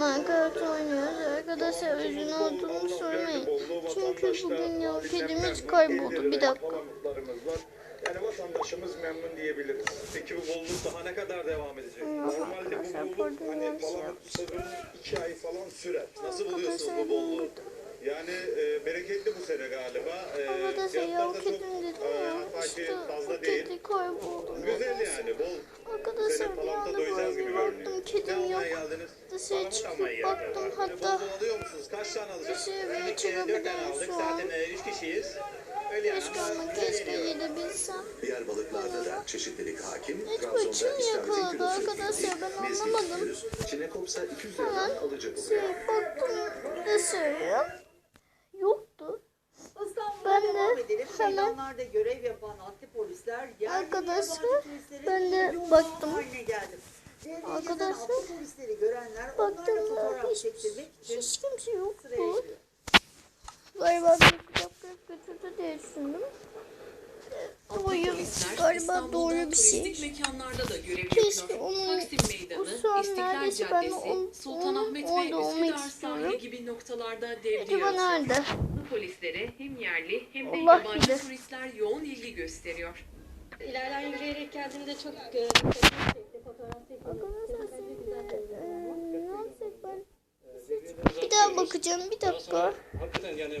Minecraft oynuyoruz. Arkadaşlar özünü olduğunu sormayın. Çünkü bugün ya kedimiz kayboldu. Bir dakika. Yani vatandaşımız memnun diyebiliriz. Peki bu bolluk daha ne kadar devam edecek? Normalde bu bolluk hani sezonu iki ay falan sürer. Nasıl buluyorsunuz bu bolluğu? Yani e, bereketli bu sene galiba. E, fiyatlar ya da çok e, fazla değil. Güzel yani bol. Geldiniz? Dışarı çıkıp baktım hatta alıyor musunuz? Kaç tane alacaksınız? dışarıya çıkabilirim şu an. Zaten e, üç kişiyiz. Öyle yani. Keşke gelebilsem. Diğer balıklarda da çeşitlilik hakim. Hiç istavritin yakaladı arkadaşlar? 100, Ben anlamadım. 100, Çinekopsa 200 Hemen liradan alıcı şey buluyor. baktım dışarıya. Yoktu. Ben de hemen- Meydanlarda görev yapan adli polisler yerli Arkadaşlar, ben de baktım. Arkadaşlar, Baktım onlarla da fotoğraf hiç, çektirmek için hiç kimse yoktu. sıraya giriyor. Galiba bir kitaplık götürdü diye düşündüm. Polisler galiba doğru bir şey. mekanlarda da Keşke onun- Taksim o İstiklal neredeyse ben Caddesi, onun- Sultanahmet orada olmak istiyorum. gibi noktalarda Acaba devriliyor. nerede? Polislere hem yerli hem de Allah yabancı bilir. turistler yoğun ilgi gösteriyor. İleriden yürüyerek geldiğimde çok e, dikkatimi çekti. Fotoğraf çekildi. Arkadaşlar Bence güzel bir eee, ne yapsak ben? Bir daha bakacağım bir dakika. Hakikaten yani